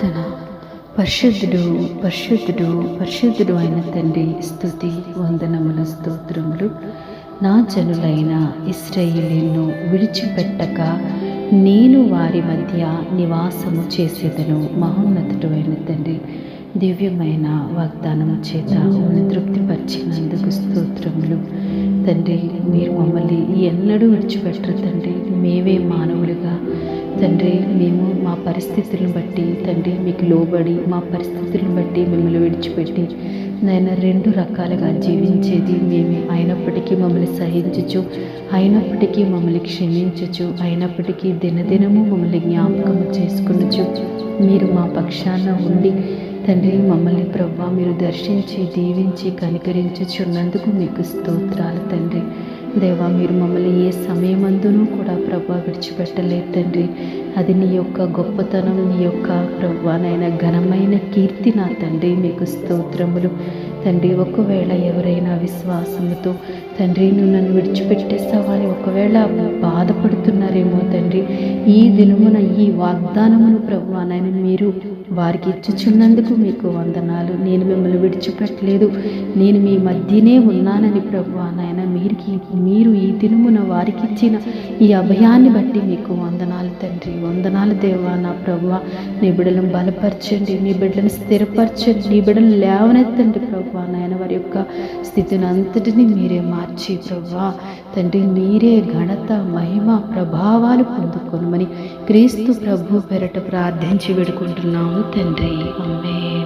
ప్రార్థన. పరిశుద్ధుడు పరిశుద్ధుడు పరిశుద్ధుడు అయిన తండ్రి స్థుతి వందనముల స్తోత్రములు. నా జనులైన ఇస్రయేలీను విడిచిపెట్టక నేను వారి మధ్య నివాసము చేసేదను మహోన్నతుడు అయిన తండ్రి. దివ్యమైన వాగ్దానము చేత తృప్తిపరిచినందుకు స్తోత్రములు. తండ్రి మీరు మమ్మల్ని ఎన్నడూ విడిచిపెట్టరు తండ్రి. మేమే మానవులు తండ్రి మేము మా పరిస్థితులను బట్టి తండ్రి మీకు లోబడి మా పరిస్థితులను బట్టి మిమ్మల్ని విడిచిపెట్టి నాయన రెండు రకాలుగా జీవించేది మేమే. అయినప్పటికీ మమ్మల్ని సహించచ్చు అయినప్పటికీ మమ్మల్ని క్షమించచ్చు అయినప్పటికీ దినదినము మమ్మల్ని జ్ఞాపకం చేసుకునొచ్చు మీరు మా పక్షాన ఉండి తండ్రి మమ్మల్ని ప్రభా మీరు దర్శించి దీవించి కనికరించుచున్నందుకు మీకు స్తోత్రాలు తండ్రి. దేవా మీరు మమ్మల్ని ఏ సమయమందునూ కూడా ప్రభా విడిచిపెట్టలేదు తండ్రి. అది నీ యొక్క గొప్పతనం నీ యొక్క ప్రభానైన ఘనమైన కీర్తి నా తండ్రి. మీకు స్తోత్రములు. తండ్రి ఒకవేళ ఎవరైనా విశ్వాసముతో తండ్రి నువ్వు నన్ను విడిచిపెట్టేస్తావా అని ఒకవేళ బాధపడుతున్నారేమో తండ్రి ఈ దినమున ఈ వాగ్దానమును నాయన మీరు వారికి ఇచ్చుచున్నందుకు మీకు వందనాలు. నేను మిమ్మల్ని విడిచిపెట్టలేదు. నేను మీ మధ్యనే ఉన్నానని ప్రభు నాయన మీరికి మీరు ఈ దినమున వారికి ఇచ్చిన ఈ అభయాన్ని బట్టి మీకు వందనాలు తండ్రి. వందనాలు దేవా నా ప్రభు నీ బిడ్డలను బలపరచండి నీ బిడ్డలను స్థిరపరచండి నీ బిడ్డలను లేవనెత్తండి ప్రభు. నాయన వారి యొక్క స్థితిని అంతటిని మీరే మార్చి ప్రభా. తండ్రి మీరే ఘనత మహిమ ప్రభావాలు పొందుకొనమని క్రీస్తు ప్రభు పెరట ప్రార్థించి వేడుకుంటున్నాము తండ్రి. అమ్మే